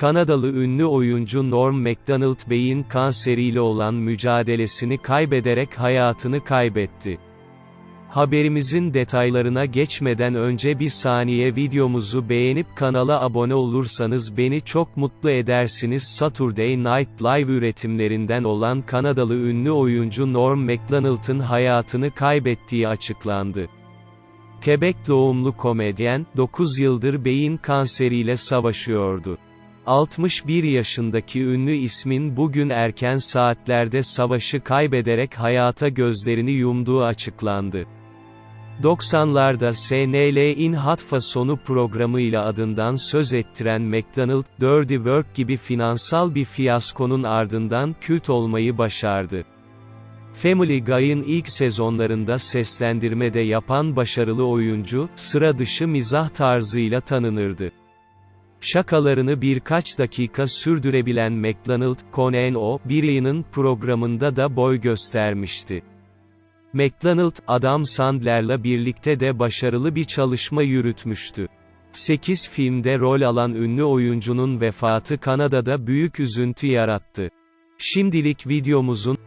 Kanadalı ünlü oyuncu Norm Macdonald beyin kanseriyle olan mücadelesini kaybederek hayatını kaybetti. Haberimizin detaylarına geçmeden önce bir saniye videomuzu beğenip kanala abone olursanız beni çok mutlu edersiniz. Saturday Night Live üretimlerinden olan Kanadalı ünlü oyuncu Norm Macdonald'ın hayatını kaybettiği açıklandı. Quebec doğumlu komedyen, 9 yıldır beyin kanseriyle savaşıyordu. 61 yaşındaki ünlü ismin bugün erken saatlerde savaşı kaybederek hayata gözlerini yumduğu açıklandı. 90'larda SNL'in Hatfa sonu programıyla adından söz ettiren McDonald, Dirty Work gibi finansal bir fiyaskonun ardından kült olmayı başardı. Family Guy'ın ilk sezonlarında seslendirmede yapan başarılı oyuncu, sıra dışı mizah tarzıyla tanınırdı. Şakalarını birkaç dakika sürdürebilen McDonald, Conan O'Brien'in programında da boy göstermişti. McDonald, Adam Sandler'la birlikte de başarılı bir çalışma yürütmüştü. 8 filmde rol alan ünlü oyuncunun vefatı Kanada'da büyük üzüntü yarattı. Şimdilik videomuzun